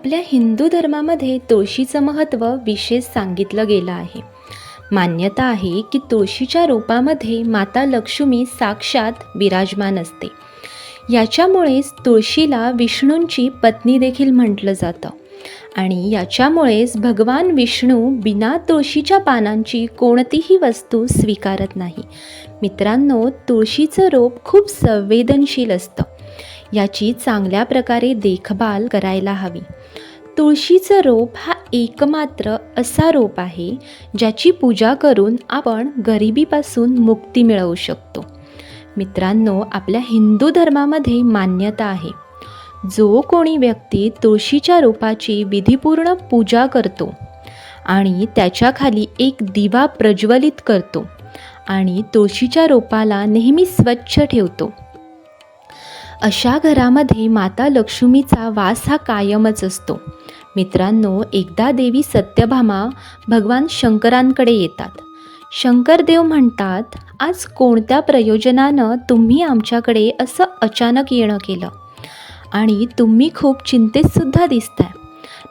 आपल्या हिंदू धर्मामध्ये तुळशीचं महत्त्व विशेष सांगितलं गेलं आहे. मान्यता आहे की तुळशीच्या रोपामध्ये माता लक्ष्मी साक्षात विराजमान असते. याच्यामुळेच तुळशीला विष्णूंची पत्नी देखील म्हटलं जातं. आणि याच्यामुळेच भगवान विष्णू बिना तुळशीच्या पानांची कोणतीही वस्तू स्वीकारत नाही. मित्रांनो तुळशीचं रोप खूप संवेदनशील असतं. याची चांगल्या प्रकारे देखभाल करायला हवी. तुळशीचं रोप हा एकमात्र असा रोप आहे ज्याची पूजा करून आपण गरिबीपासून मुक्ती मिळवू शकतो. मित्रांनो आपल्या हिंदू धर्मामध्ये मान्यता आहे. जो कोणी व्यक्ती तुळशीच्या रोपाची विधीपूर्ण पूजा करतो आणि त्याच्याखाली एक दिवा प्रज्वलित करतो आणि तुळशीच्या रोपाला नेहमी स्वच्छ ठेवतो. अशा घरामध्ये माता लक्ष्मीचा वास हा कायमच असतो. मित्रांनो एकदा देवी सत्यभामा भगवान शंकरांकडे येतात. शंकरदेव म्हणतात आज कोणत्या प्रयोजनानं तुम्ही आमच्याकडे असं अचानक येणं केलं? आणि तुम्ही खूप चिंतेतसुद्धा दिसताय.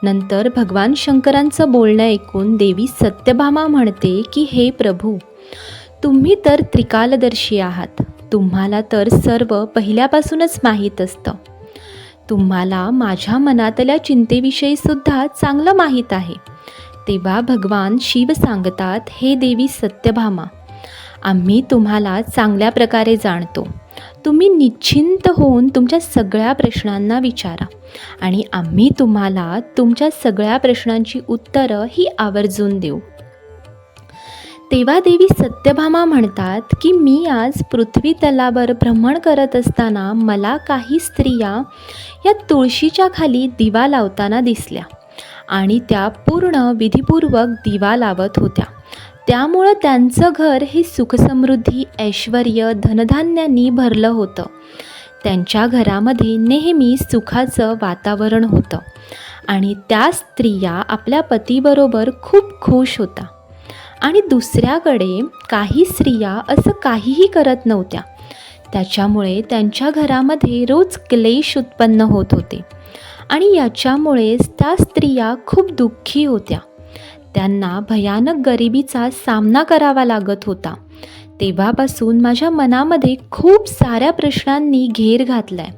नंतर भगवान शंकरांचं बोलणं ऐकून देवी सत्यभामा म्हणते की हे प्रभू तुम्ही तर त्रिकालदर्शी आहात. तुम्हाला तर सर्व पहिल्यापासूनच माहीत असतं. तुम्हाला माझ्या मनातल्या चिंतेविषयी सुद्धा चांगलं माहीत आहे. तेव्हा भगवान शिव सांगतात हे देवी सत्यभामा आम्ही तुम्हाला चांगल्या प्रकारे जाणतो. तुम्ही निश्चिंत होऊन तुमच्या सगळ्या प्रश्नांना विचारा आणि आम्ही तुम्हाला तुमच्या सगळ्या प्रश्नांची उत्तरं ही आवर्जून देऊ. तेव्हा देवी सत्यभामा म्हणतात की मी आज पृथ्वी तलावर भ्रमण करत असताना मला काही स्त्रिया या तुळशीच्या खाली दिवा लावताना दिसल्या आणि त्या पूर्ण विधीपूर्वक दिवा लावत होत्या. त्यामुळं त्यांचं घर हे सुखसमृद्धी ऐश्वर धनधान्यांनी भरलं होतं. त्यांच्या घरामध्ये नेहमी सुखाचं वातावरण होतं आणि त्या स्त्रिया आपल्या पतीबरोबर खूप खुश होता आणि दुसऱ्याकडे काही स्त्रिया असं काहीही करत नव्हत्या. त्याच्यामुळे त्यांच्या घरामध्ये रोज क्लेश उत्पन्न होत होते. आणि याच्यामुळेच त्या स्त्रिया खूप दुःखी होत्या. त्यांना भयानक गरिबीचा सामना करावा लागत होता. तेव्हापासून माझ्या मनामध्ये खूप साऱ्या प्रश्नांनी घेर घातला आहे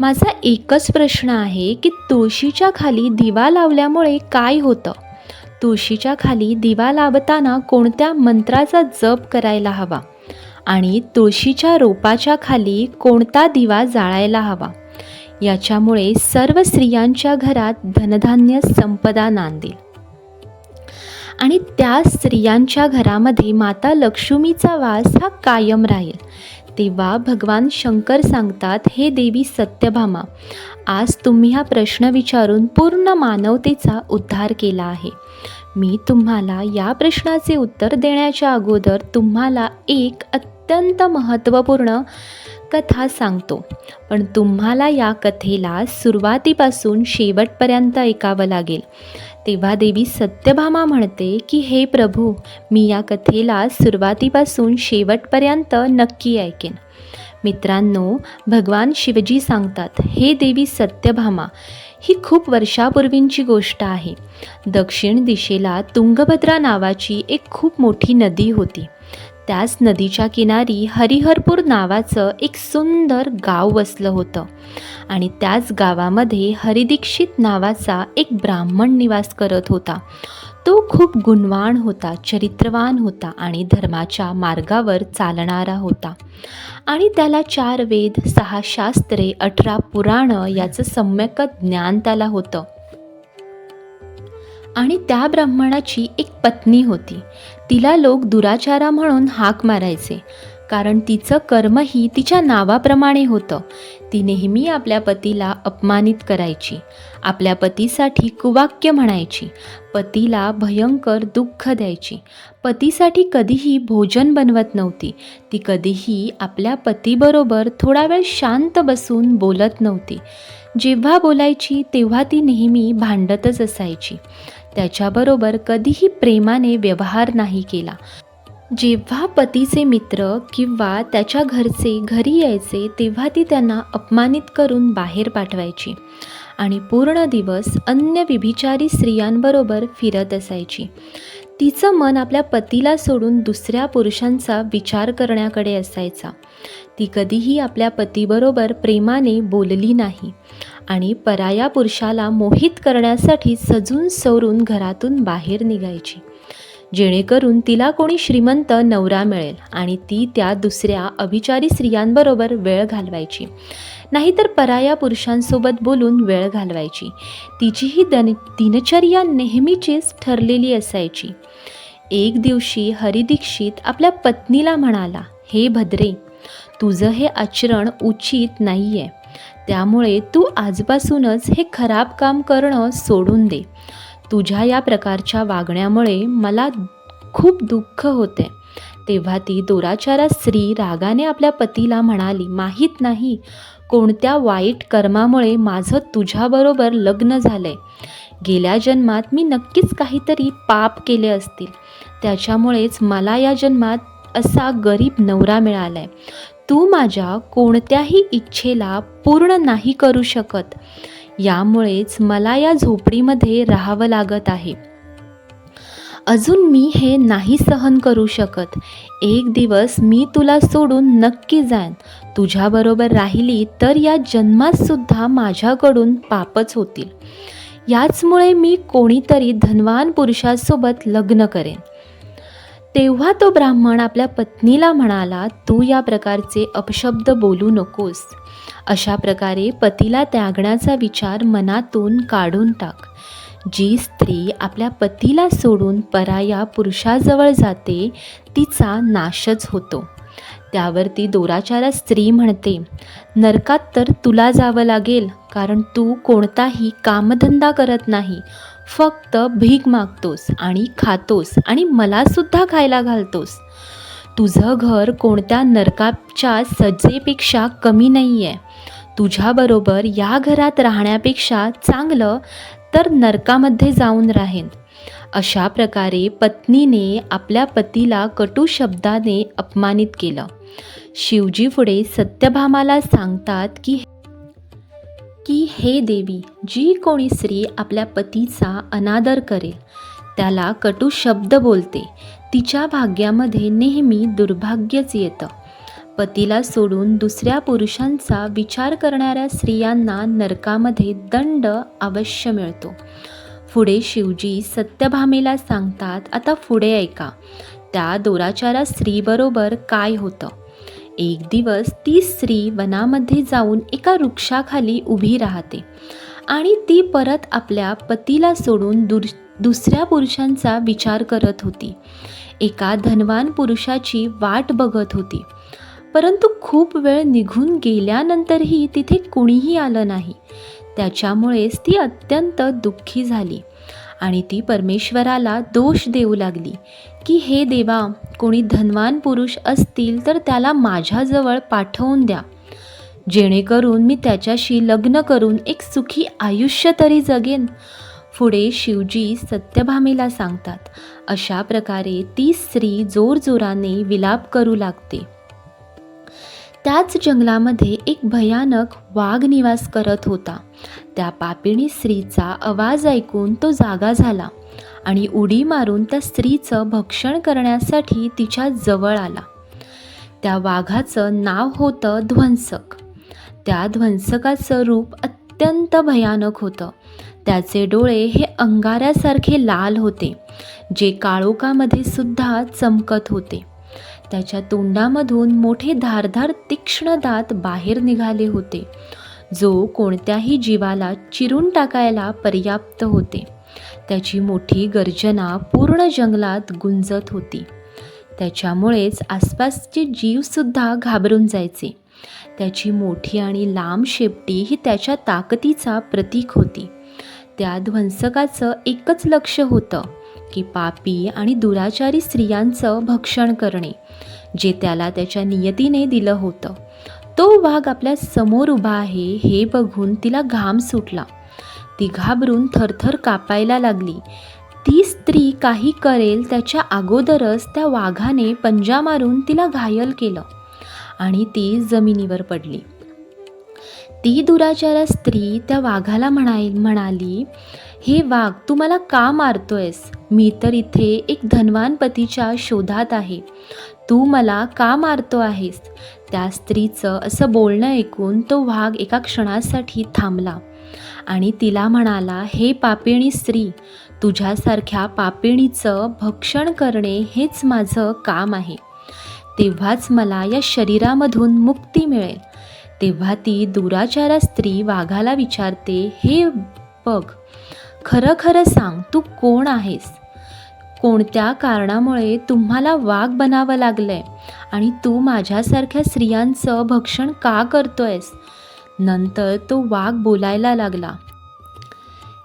माझा एकच प्रश्न आहे की तुळशीच्या खाली दिवा लावल्यामुळे काय होतं? तुळशीच्या खाली दिवा लावताना कोणत्या मंत्राचा जप करायला हवा? आणि तुळशीच्या रोपाच्या खाली कोणता दिवा जाळायला हवा? याच्यामुळे सर्व स्त्रियांच्या घरात धनधान्य संपदा नांदेल. आणि त्या स्त्रियांच्या घरामध्ये माता लक्ष्मीचा वास हा कायम राहील. तेव्हा भगवान शंकर सांगतात हे देवी सत्यभामा आज तुम्ही हा प्रश्न विचारून पूर्ण मानवतेचा उद्धार केला आहे. मी तुम्हाला या प्रश्नाचे उत्तर देण्याच्या अगोदर तुम्हाला एक अत्यंत महत्त्वपूर्ण कथा सांगतो. पण तुम्हाला या कथेला सुरुवातीपासून शेवटपर्यंत ऐकावं लागेल. तेव्हा देवी सत्यभामा म्हणते की हे प्रभू मी या कथेला सुरुवातीपासून शेवटपर्यंत नक्की ऐकेन. मित्रांनो भगवान शिवजी सांगतात हे देवी सत्यभामा ही खूप वर्षापूर्वींची गोष्ट आहे. दक्षिण दिशेला तुंगभद्रा नावाची एक खूप मोठी नदी होती. त्याच नदीच्या किनारी हरिहरपूर नावाचं एक सुंदर गाव वसलं होतं. आणि त्याच गावामध्ये हरिदीक्षित नावाचा एक ब्राह्मण निवास करत होता. तो खूप गुणवान होता चरित्रवान होता आणि धर्माच्या मार्गावर चालणारा होता. आणि त्याला चार वेद सहा शास्त्रे अठरा पुराणं याचं सम्यक ज्ञान त्याला होतं. आणि त्या ब्राह्मणाची एक पत्नी होती. तिला लोक दुराचारा म्हणून हाक मारायचे. कारण तिचं कर्मही तिच्या नावाप्रमाणे होतं. ती नेहमी आपल्या पतीला अपमानित करायची आपल्या पतीसाठी कुवाक्य म्हणायची पतीला भयंकर दुःख द्यायची. पतीसाठी कधीही भोजन बनवत नव्हती ती कधीही आपल्या पतीबरोबर थोडा वेळ शांत बसून बोलत नव्हती. जेव्हा बोलायची तेव्हा ती नेहमी भांडतच असायची. त्याच्याबरोबर कधीही प्रेमाने व्यवहार नाही केला. जेव्हा पतीचे मित्र किंवा त्याच्या घरचे घरी यायचे तेव्हा ती त्यांना अपमानित करून बाहेर पाठवायची आणि पूर्ण दिवस अन्य विभिचारी स्त्रियांबरोबर फिरत असायची. तिचं मन आपल्या पतीला सोडून दुसऱ्या पुरुषांचा विचार करण्याकडे असायचा. ती कधीही आपल्या पतीबरोबर प्रेमाने बोलली नाही आणि पराया पुरुषाला मोहित करण्यासाठी सजून सवरून घरातून बाहेर निघायची. जेणेकरून तिला कोणी श्रीमंत नवरा मिळेल आणि ती त्या दुसऱ्या अभिचारी स्त्रियांबरोबर वेळ घालवायची. नाहीतर पराया पुरुषांसोबत बोलून वेळ घालवायची. तिची ही दन दिनचर्या नेहमीचीच ठरलेली असायची. एक दिवशी हरिदीक्षित आपल्या पत्नीला म्हणाला हे भद्रे तुझं हे आचरण उचित नाही आहे त्यामुळे तू आजपासूनच हे खराब काम करणं सोडून दे. तुझ्या या प्रकारच्या वागण्यामुळे मला खूप दुःख होते. तेव्हा ती दोराचारा स्त्री रागाने आपल्या पतीला म्हणाली माहीत नाही कोणत्या वाईट कर्मामुळे माझं तुझ्याबरोबर लग्न झालंय. गेल्या जन्मात मी नक्कीच काहीतरी पाप केले असतील. त्याच्यामुळेच मला या जन्मात असा गरीब नवरा मिळालाय. तू माझ्या कोणत्याही इच्छेला पूर्ण नाही करू शकत. यामुळेच मला या झोपडीमध्ये राहावं लागत आहे. अजून मी हे नाही सहन करू शकत. एक दिवस मी तुला सोडून नक्की जाईन. तुझ्याबरोबर राहिली तर या जन्मातसुद्धा माझ्याकडून पापच होतील. याचमुळे मी कोणीतरी धनवान पुरुषासोबत लग्न करेन. तेव्हा तो ब्राह्मण आपल्या पत्नीला म्हणाला तू या प्रकारचे अपशब्द बोलू नकोस. अशा प्रकारे पतीला त्यागण्याचा विचार मनातून काढून टाक. जी स्त्री आपल्या पतीला सोडून पराया पुरुषाजवळ जाते तिचा नाशच होतो. त्यावर ती दोराचारा स्त्री म्हणते नरकात तर तुला जावं लागेल कारण तू कोणताही कामधंदा करत नाही. फक्त भीक मागतोस आणि खातोस आणि मलासुद्धा खायला घालतोस. तुझं घर कोणत्या नरकाच्या सज्जेपेक्षा कमी नाही आहे तुझ्याबरोबर या घरात राहण्यापेक्षा चांगलं तर नरकामध्ये जाऊन राहीन. अशा प्रकारे पत्नीने आपल्या पतीला कटू शब्दाने अपमानित केलं. शिवजी पुढे सत्यभामाला सांगतात की की हे देवी जी कोणी स्त्री आपल्या पतीचा अनादर करेल त्याला कटू शब्द बोलते. तिच्या भाग्यामध्ये नेहमी दुर्भाग्यच येतं. पतीला सोडून दुसऱ्या पुरुषांचा विचार करणाऱ्या स्त्रियांना नरकामध्ये दंड अवश्य मिळतो. पुढे शिवजी सत्यभामेला सांगतात आता पुढे ऐका. त्या दोराचारा स्त्रीबरोबर काय होतं? एक दिवस ती स्त्री वनामध्ये जाऊन एका वृक्षाखाली उभी राहते आणि ती परत आपल्या पतीला सोडून दुर दुसऱ्या पुरुषांचा विचार करत होती. एका धनवान पुरुषाची वाट बघत होती. परंतु खूप वेळ निघून गेल्यानंतरही तिथे कुणीही आलं नाही. त्याच्यामुळेच ती अत्यंत दुःखी झाली आणि ती परमेश्वराला दोष देऊ लागली की हे देवा कोणी धनवान पुरुष असतील तर त्याला माझ्याजवळ पाठवून द्या. जेणेकरून मी त्याच्याशी लग्न करून एक सुखी आयुष्य तरी जगेन. पुढे शिवजी सत्यभामेला सांगतात अशा प्रकारे ती स्त्री जोरजोराने विलाप करू लागते. त्याच जंगलामध्ये एक भयानक वाघ निवास करत होता. त्या पापिणी स्त्रीचा आवाज ऐकून तो जागा झाला आणि उडी मारून त्या स्त्रीचं भक्षण करण्यासाठी तिच्या जवळ आला. त्या वाघाचं नाव होतं ध्वंसक. त्या ध्वंसकाचं रूप अत्यंत भयानक होतं. त्याचे डोळे हे अंगाऱ्यासारखे लाल होते जे काळोखामध्ये सुद्धा चमकत होते. त्याच्या तोंडामधून मोठे धारधार तीक्ष्ण दात बाहेर निघाले होते. जो कोणत्याही जीवाला चिरून टाकायला पर्याप्त होते. त्याची मोठी गर्जना पूर्ण जंगलात गुंजत होती. त्याच्यामुळेच आसपासचे जीवसुद्धा घाबरून जायचे. त्याची मोठी आणि लांब शेपटी ही त्याच्या ताकदीचा प्रतीक होती. त्या ध्वंसकाचं एकच लक्ष होतं. की पापी आणि दुराचारी स्त्रियांचं भक्षण करणे जे त्याला त्याच्या नियतीने दिलं होतं. तो वाघ आपल्यासमोर उभा आहे हे बघून तिला घाम सुटला. ती घाबरून थरथर कापायला लागली. ती स्त्री काही करेल त्याच्या अगोदरच त्या वाघाने पंजा मारून तिला घायल केलं आणि ती जमिनीवर पडली. ती दुराचारा स्त्री त्या वाघाला म्हणाय म्हणाली हे वाघ तू मला का मारतोयस? मी तर इथे एक धनवान पतीच्या शोधात आहे. तू मला का मारतो आहेस? त्या स्त्रीचं असं बोलणं ऐकून तो वाघ एका क्षणासाठी थांबला आणि तिला म्हणाला हे पापिणी स्त्री तुझ्यासारख्या पापिणीचं भक्षण करणे हेच माझं काम आहे. तेव्हाच मला या शरीरामधून मुक्ती मिळेल. तेव्हा ती दुराचारा स्त्री वाघाला विचारते हे बघ खरं खरं सांग तू कोण आहेस? कोणत्या कारणामुळे तुम्हाला वाघ बनावं लागलंय? आणि तू माझ्यासारख्या स्त्रियांचं भक्षण का करतोयस? नंतर तो वाघ बोलायला लागला.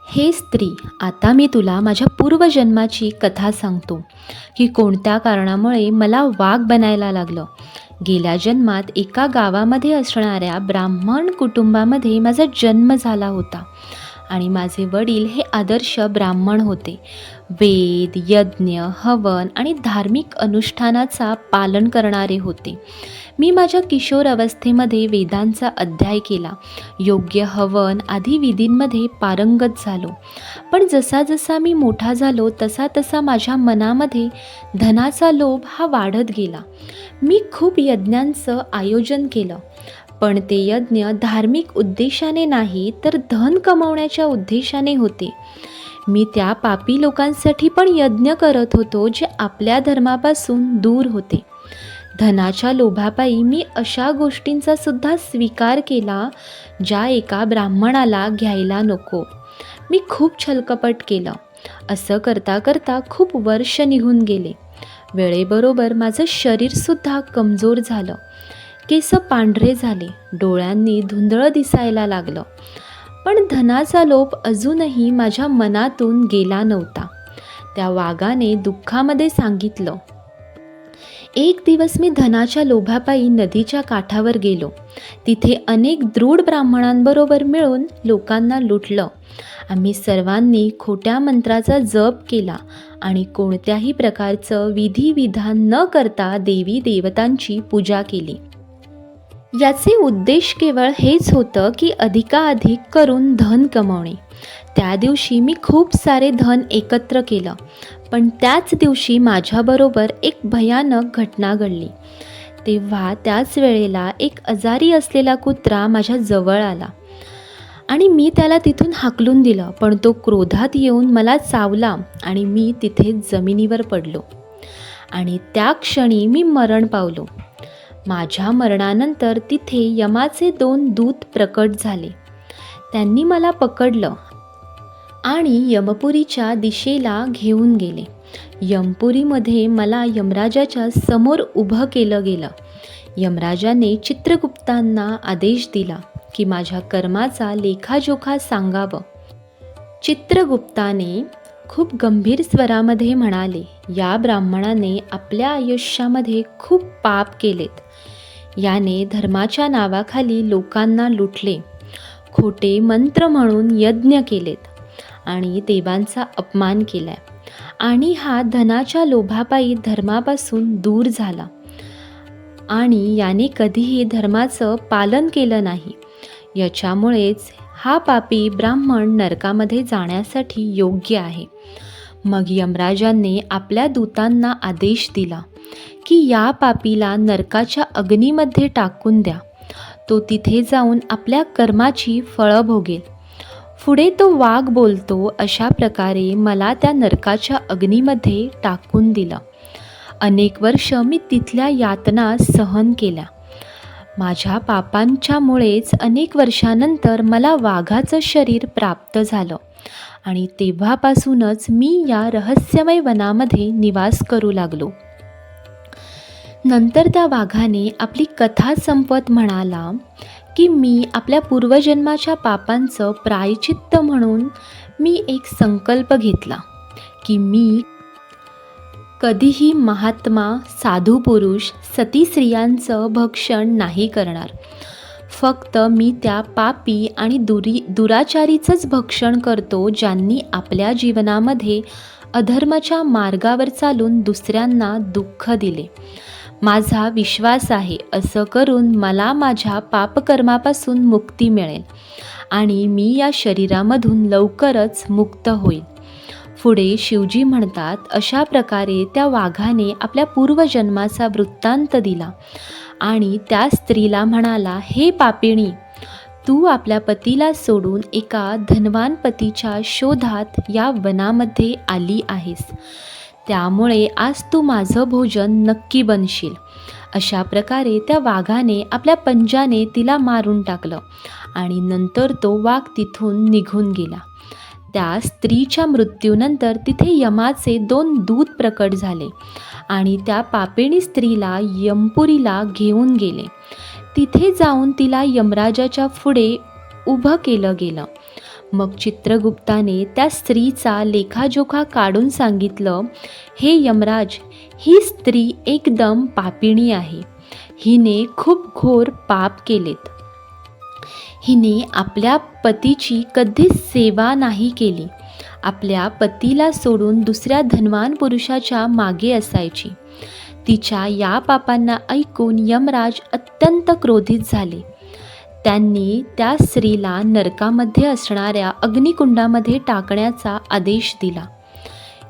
हे स्त्री आता मी तुला माझ्या पूर्वजन्माची कथा सांगतो की कोणत्या कारणामुळे मला वाघ बनायला लागलं. गेल्या जन्मात एका गावामध्ये असणाऱ्या ब्राह्मण कुटुंबामध्ये माझा जन्म झाला होता. आणि माझे वडील हे आदर्श ब्राह्मण होते. वेद यज्ञ हवन आणि धार्मिक अनुष्ठानाचा पालन करणारे होते. मी माझ्या किशोर अवस्थेमध्ये वेदांचा अध्याय केला. योग्य हवन आदी विधींमध्ये पारंगत झालो. पण जसा जसा मी मोठा झालो तसा तसा माझ्या मनामध्ये धनाचा लोभ हा वाढत गेला. मी खूप यज्ञांचं आयोजन केलं. पण ते यज्ञ धार्मिक उद्देशाने नाही तर धन कमवण्याच्या उद्देशाने होते. मी त्या पापी लोकांसाठी पण यज्ञ करत होतो जे आपल्या धर्मापासून दूर होते. धनाच्या लोभापायी मी अशा गोष्टींचा सुद्धा स्वीकार केला ज्या एका ब्राह्मणाला घ्यायला नको. मी खूप छलकपट केलं. असं करता करता खूप वर्ष निघून गेले. वेळेबरोबर माझं शरीरसुद्धा कमजोर झालं. केस पांढरे झाले. डोळ्यांनी धुंदळं दिसायला लागलं. पण धनाचा लोभ अजूनही माझ्या मनातून गेला नव्हता. त्या वाघाने दुःखामध्ये सांगितलं एक दिवस मी धनाच्या लोभापायी नदीच्या काठावर गेलो. तिथे अनेक दृढ ब्राह्मणांबरोबर मिळून लोकांना लुटलं. आम्ही सर्वांनी खोट्या मंत्राचा जप केला आणि कोणत्याही प्रकारचं विधिविधान न करता देवी देवतांची पूजा केली. याचे उद्देश केवळ हेच होतं की अधिकाधिक करून धन कमवणे. त्या दिवशी मी खूप सारे धन एकत्र केलं पण त्याच दिवशी माझ्याबरोबर एक भयानक घटना घडली. तेव्हा त्याच वेळेला एक आजारी असलेला कुत्रा माझ्या जवळ आला आणि मी त्याला तिथून हाकलून दिलं पण तो क्रोधात येऊन मला चावला आणि मी तिथे जमिनीवर पडलो. आणि त्या क्षणी मी मरण पावलो. माझ्या मरणानंतर तिथे यमाचे दोन दूत प्रकट झाले. त्यांनी मला पकडलं आणि यमपुरीच्या दिशेला घेऊन गेले. यमपुरीमध्ये मला यमराजाच्या समोर उभं केलं गेलं. यमराजाने चित्रगुप्तांना आदेश दिला की माझ्या कर्माचा लेखाजोखा सांगावं. चित्रगुप्ताने खूप गंभीर स्वरामध्ये म्हणाले या ब्राह्मणाने आपल्या आयुष्यामध्ये खूप पाप केलेत. याने धर्माच्या नावाखाली लोकांना लुटले. खोटे मंत्र म्हणून यज्ञ केलेत आणि देवांचा अपमान केलाय. आणि हा धनाच्या लोभापायी धर्मापासून दूर झाला. आणि याने कधीही धर्माचं पालन केलं नाही. याच्यामुळेच हा पापी ब्राह्मण नरकामध्ये जाण्यासाठी योग्य आहे. मग यमराजांनी आपल्या दूतांना आदेश दिला की या पापीला नरकाच्या अग्नीमध्ये टाकून द्या. तो तिथे जाऊन आपल्या कर्माची फळं भोगेल. पुढे तो वाघ बोलतो अशा प्रकारे मला त्या नरकाच्या अग्नीमध्ये टाकून दिलं. अनेक वर्ष मी तिथल्या यातना सहन केल्या. माझ्या पापांच्यामुळेच अनेक वर्षानंतर मला वाघाचं शरीर प्राप्त झालं. आणि तेव्हापासूनच मी या रहस्यमय वनामध्ये निवास करू लागलो. नंतर त्या वाघाने आपली कथा संपत म्हणाला की मी आपल्या पूर्वजन्माच्या पापांचं प्रायचित्त म्हणून मी एक संकल्प घेतला की मी कधीही महात्मा साधू पुरुष सती स्त्रियांचं भक्षण नाही करणार. फक्त मी त्या पापी आणि दुरी दुराचारीचंच भक्षण करतो ज्यांनी आपल्या जीवनामध्ये अधर्माच्या मार्गावर चालून दुसऱ्यांना दुःख दिले. माझा विश्वास आहे असं करून मला माझ्या पापकर्मापासून मुक्ती मिळेल आणि मी या शरीरामधून लवकरच मुक्त होईल. पुढे शिवजी म्हणतात अशा प्रकारे त्या वाघाने आपल्या पूर्वजन्माचा वृत्तांत दिला. आणि त्या स्त्रीला म्हणाला हे पापिणी तू आपल्या पतीला सोडून एका धनवान पतीच्या शोधात या वनामध्ये आली आहेस. त्यामुळे आज तू माझं भोजन नक्की बनशील. अशा प्रकारे त्या वाघाने आपल्या पंजाने तिला मारून टाकलं आणि नंतर तो वाघ तिथून निघून गेला. त्या स्त्रीच्या मृत्यूनंतर तिथे यमाचे दोन दूत प्रकट झाले आणि त्या पापिणी स्त्रीला यमपुरीला घेऊन गेले. तिथे जाऊन तिला यमराजाच्या पुढे उभं केलं गेलं. मग चित्रगुप्ताने त्या स्त्रीचा लेखाजोखा काढून सांगितलं हे यमराज ही स्त्री एकदम पापिणी आहे. हिने खूप घोर पाप केलेत. हिने आपल्या पतीची कधीच सेवा नाही केली. आपल्या पतीला सोडून दुसऱ्या धनवान पुरुषाच्या मागे असायची. तिच्या या पापांना ऐकून यमराज अत्यंत क्रोधित झाले. त्यांनी त्या स्त्रीला नरकामध्ये असणाऱ्या अग्निकुंडामध्ये टाकण्याचा आदेश दिला.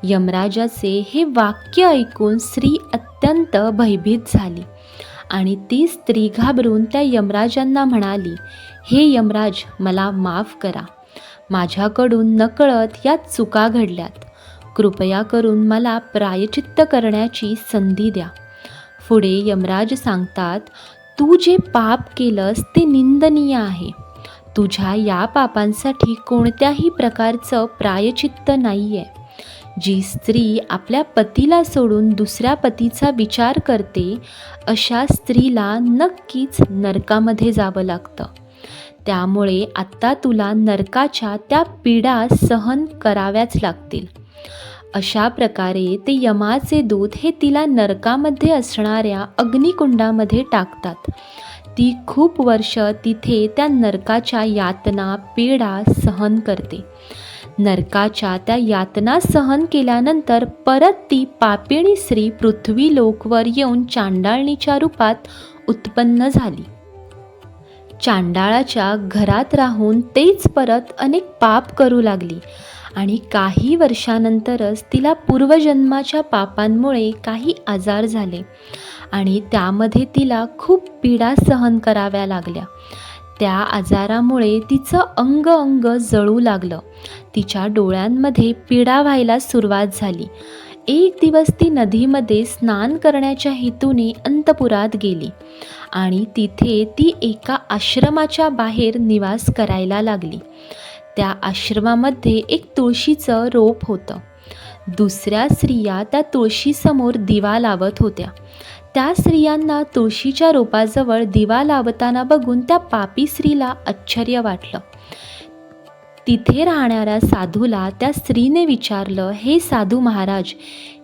यमराजाचे हे वाक्य ऐकून स्त्री अत्यंत भयभीत झाली. आणि ती स्त्री घाबरून त्या यमराजांना म्हणाली हे यमराज मला माफ करा. माझ्याकडून नकळत या चुका घडल्यात. कृपया करून मला प्रायचित्त करण्याची संधी द्या. पुढे यमराज सांगतात तू जे पाप केलंस ते निंदनीय आहे. तुझ्या या पापांसाठी कोणत्याही प्रकारचं प्रायचित्त नाही आहे जी स्त्री आपल्या पतीला सोडून दुसऱ्या पतीचा विचार करते अशा स्त्रीला नक्कीच नरकामध्ये जावं लागतं. त्यामुळे आत्ता तुला नरकाच्या त्या पीडा सहन कराव्याच लागतील. अशा प्रकारे ते यमाचे दूत हे तिला नरकामध्ये असणाऱ्या अग्निकुंडामध्ये टाकतात. ती खूप वर्ष तिथे त्या नरकाच्या यातना पीडा सहन करते. नरकाच्या त्या यातना सहन केल्यानंतर परत ती पापिणी स्त्री पृथ्वी लोकवर येऊन चांडाळणीच्या रूपात उत्पन्न झाली. चांडाळाच्या घरात राहून तेच परत अनेक पाप करू लागली आणि काही वर्षानंतरच तिला पूर्वजन्माच्या पापांमुळे काही आजार झाले आणि त्यामध्ये तिला खूप पीडा सहन कराव्या लागल्या. त्या आजारामुळे तिचं अंग अंग जळू लागलं. तिच्या डोळ्यांमध्ये पीडा व्हायला सुरुवात झाली. एक दिवस ती नदीमध्ये स्नान करण्याच्या हेतूने अंतपुरात गेली आणि तिथे ती एका आश्रमाच्या बाहेर निवास करायला लागली. त्या आश्रमामध्ये एक तुळशीचं रोप होतं. दुसऱ्या स्त्रिया त्या तुळशीसमोर दिवा लावत होत्या. त्या स्त्रियांना तुळशीच्या रोपाजवळ दिवा लावताना बघून त्या पापी स्त्रीला आश्चर्य वाटलं. तिथे राहणाऱ्या साधूला त्या स्त्रीने विचारलं हे साधू महाराज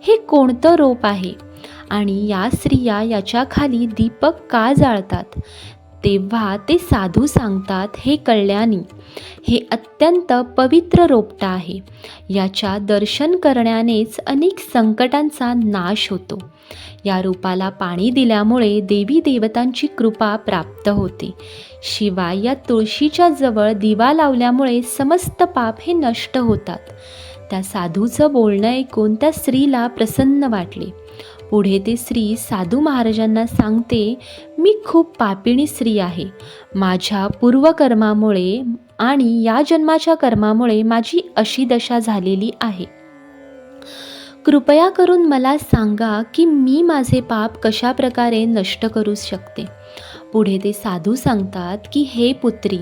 हे कोणतं रोप आहे? आणि या स्त्रिया याच्या खाली दीपक का जाळतात? तेव्हा ते साधू सांगतात हे कल्याणी हे अत्यंत पवित्र रोपटा आहे. याच्या दर्शन करण्यानेच अनेक संकटांचा नाश होतो. या रूपाला पाणी दिल्यामुळे देवी देवतांची कृपा प्राप्त होते. शिवाय या तुळशीच्या जवळ दिवा लावल्यामुळे समस्त पाप हे नष्ट होतात. त्या साधूचं बोलणं ऐकून त्या स्त्रीला प्रसन्न वाटले. पुढे ते स्त्री साधू महाराजांना सांगते मी खूप पापिणी स्त्री आहे. माझ्या पूर्वकर्मामुळे आणि या जन्माच्या कर्मामुळे माझी अशी दशा झालेली आहे. कृपया करून मला सांगा की मी माझे पाप कशा प्रकारे नष्ट करू शकते पुढे ते साधू सांगतात की हे पुत्री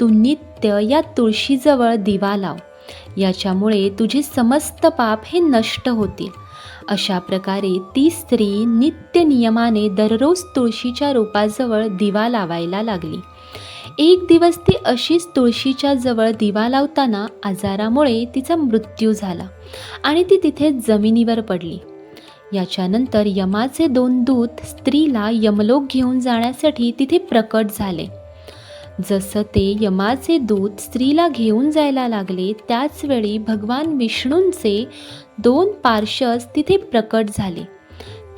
तू नित्य या तुळशीजवळ दिवा लाव. याच्यामुळे तुझे समस्त पाप हे नष्ट होतील. अशा प्रकारे ती स्त्री नित्य नियमाने दररोज तुळशीच्या रोपाजवळ दिवा लावायला लागली. एक दिवस ती अशीच तुळशीच्या जवळ दिवा लावताना आजारामुळे तिचा मृत्यू झाला आणि ती तिथे जमिनीवर पडली. याच्यानंतर यमाचे दोन दूत स्त्रीला यमलोक घेऊन जाण्यासाठी तिथे प्रकट झाले. जसं ते यमाचे दूत स्त्रीला घेऊन जायला लागले त्याचवेळी भगवान विष्णूंचे दोन पार्शज तिथे प्रकट झाले.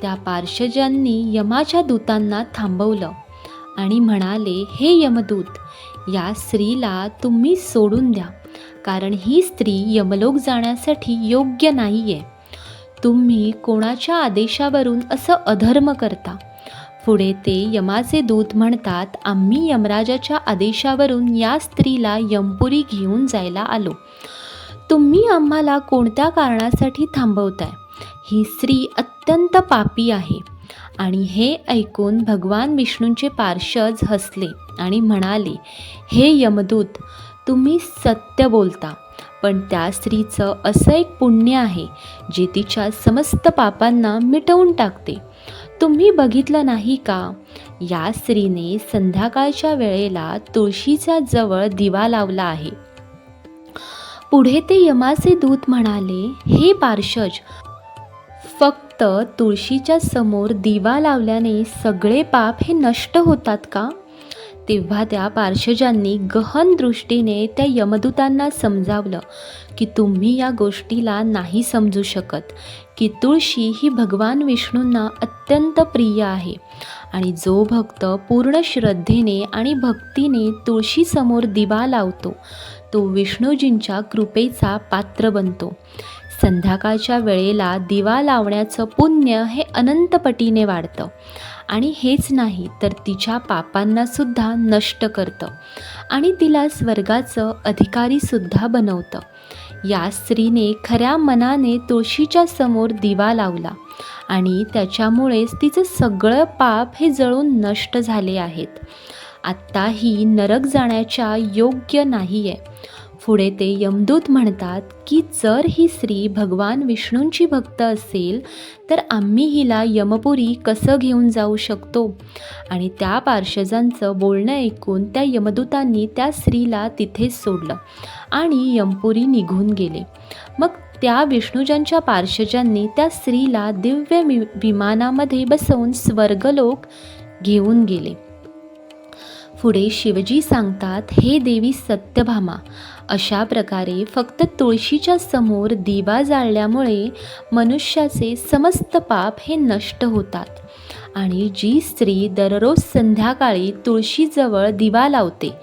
त्या पार्शजांनी यमाच्या दूतांना थांबवलं आणि म्हणाले हे यमदूत या स्त्रीला तुम्ही सोडून द्या कारण ही स्त्री यमलोक जाण्यासाठी योग्य नाही आहे तुम्ही कोणाच्या आदेशावरून असं अधर्म करता? पुढे ते यमाचे दूत म्हणतात आम्ही यमराजाच्या आदेशावरून या स्त्रीला यमपुरी घेऊन जायला आलो. तुम्ही आम्हाला कोणत्या कारणासाठी थांबवताय? ही स्त्री अत्यंत पापी आहे. आणि हे ऐकून भगवान विष्णूंचे पार्षद हसले आणि म्हणाले हे यमदूत तुम्ही सत्य बोलता पण त्या स्त्रीचं असं एक पुण्य आहे जे तिच्या समस्त पापांना मिटवून टाकते. तुम्ही बघितलं नाही का? या स्त्रीने संध्याकाळच्या वेळेला तुळशीच्या जवळ दिवा लावला आहे. पुढे ते यमाचे दूत म्हणाले हे पार्शज फक्त तुळशीच्या समोर दिवा लावल्याने सगळे पाप हे नष्ट होतात का तेव्हा त्या पार्शजांनी गहन दृष्टीने त्या यमदूतांना समजावलं की तुम्ही या गोष्टीला नाही समजू शकत की तुळशी ही भगवान विष्णूंना अत्यंत प्रिय आहे आणि जो भक्त पूर्ण श्रद्धेने आणि भक्तीने तुळशीसमोर दिवा लावतो तो विष्णूजींच्या कृपेचा पात्र बनतो. संध्याकाळच्या वेळेला दिवा लावण्याचं पुण्य हे अनंतपटीने वाढतं. आणि हेच नाही तर तिच्या पापांनासुद्धा नष्ट करतं. आणि तिला स्वर्गाचं अधिकारीसुद्धा बनवतं. या स्त्रीने खऱ्या मनाने तुळशीच्या समोर दिवा लावला आणि त्याच्यामुळेच तिचं सगळं पाप हे जळून नष्ट झाले आहेत. आत्ताही नरक जाण्याच्या योग्य नाही आहे पुढे ते यमदूत म्हणतात की जर ही स्त्री भगवान विष्णूंची भक्त असेल तर आम्ही हिला यमपुरी कसं घेऊन जाऊ शकतो? आणि त्या पार्श्वजांचं बोलणं ऐकून त्या यमदूतांनी त्या स्त्रीला तिथेच सोडलं आणि यमपुरी निघून गेले. मग त्या विष्णुजांच्या पार्श्वजांनी त्या स्त्रीला दिव्य वि विमानामध्ये बसवून स्वर्गलोक घेऊन गेले. पुढे शिवजी सांगतात हे देवी सत्यभामा. अशा प्रकारे फक्त तुळशीच्या समोर दिवा जाळल्यामुळे मनुष्याचे समस्त पाप हे नष्ट होतात. आणि जी स्त्री दररोज संध्याकाळी तुळशीजवळ दिवा लावते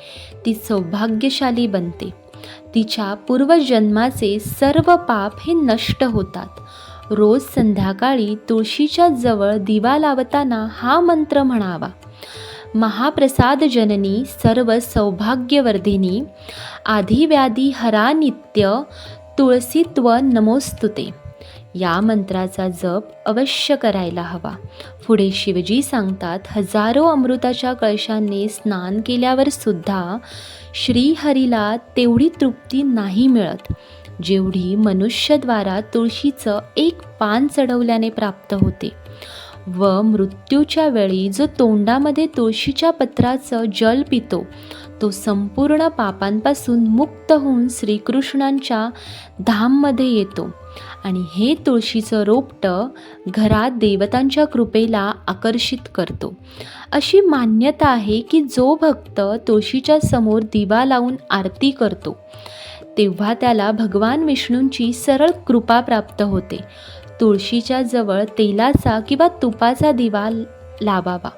ती सौभाग्यशाली बनते. तिच्या पूर्वजन्माचे सर्व पाप हे नष्ट होतात. रोज संध्याकाळी तुळशीच्या जवळ दिवा लावताना हा मंत्र म्हणावा महाप्रसाद जननी सर्व सौभाग्यवर्धिनी आधिव्याधी हरा नित्य तुळसीत्व नमोस्तुते. या मंत्राचा जप अवश्य करायला हवा. पुढे शिवजी सांगतात हजारो अमृताच्या कळशांनी स्नान केल्यावर सुद्धा श्रीहरीला तेवढी तृप्ती नाही मिळत. जेवढी मनुष्यद्वारा तुळशीचं एक पान चढवल्याने प्राप्त होते व मृत्यूच्या वेळी जो तोंडामध्ये तुळशीच्या पत्राचं जल पितो तो संपूर्ण पापांपासून मुक्त होऊन श्रीकृष्णांच्या धाममध्ये येतो. आणि हे तुळशीचं रोपटं घरात देवतांच्या कृपेला आकर्षित करतो. अशी मान्यता आहे की जो भक्त तुळशीच्या समोर दिवा लावून आरती करतो तेव्हा त्याला भगवान विष्णूंची सरळ कृपा प्राप्त होते. तुळशीच्या जवळ तेलाचा किंवा तुपाचा दिवा लावावा.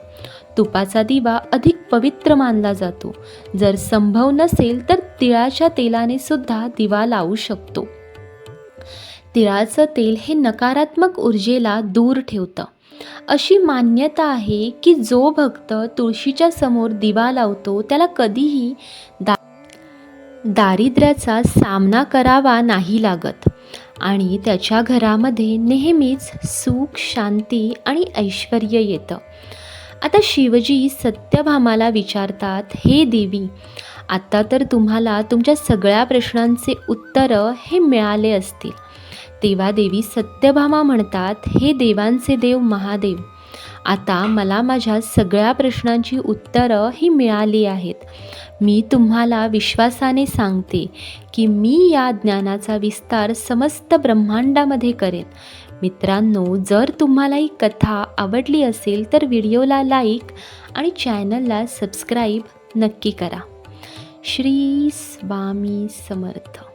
तुपाचा दिवा अधिक पवित्र मानला जातो. जर संभव नसेल तर तिळाच्या तेलाने सुद्धा दिवा लावू शकतो. तिळाचं तेल हे नकारात्मक ऊर्जेला दूर ठेवतं. अशी मान्यता आहे की जो भक्त तुळशीच्या समोर दिवा लावतो त्याला कधीही दा दारिद्र्याचा सामना करावा नाही लागत. आणि त्याच्या घरामध्ये नेहमीच सुख शांती आणि ऐश्वर येतं. आता शिवजी सत्यभामाला विचारतात हे देवी आता तर तुम्हाला तुमच्या सगळ्या प्रश्नांचे उत्तरं हे मिळाले असतील. तेव्हा देवी सत्यभामा म्हणतात हे देवांचे देव महादेव आता मला माझ्या सगळ्या प्रश्नांची उत्तरं ही मिळाली आहेत. मी तुम्हाला विश्वासाने सांगते की मी या ज्ञानाचा विस्तार समस्त ब्रह्मांडामध्ये करेन. मित्रांनो जर तुम्हाला ही कथा आवडली असेल तर व्हिडिओला लाईक आणि चॅनलला सबस्क्राईब नक्की करा. श्री स्वामी समर्थ.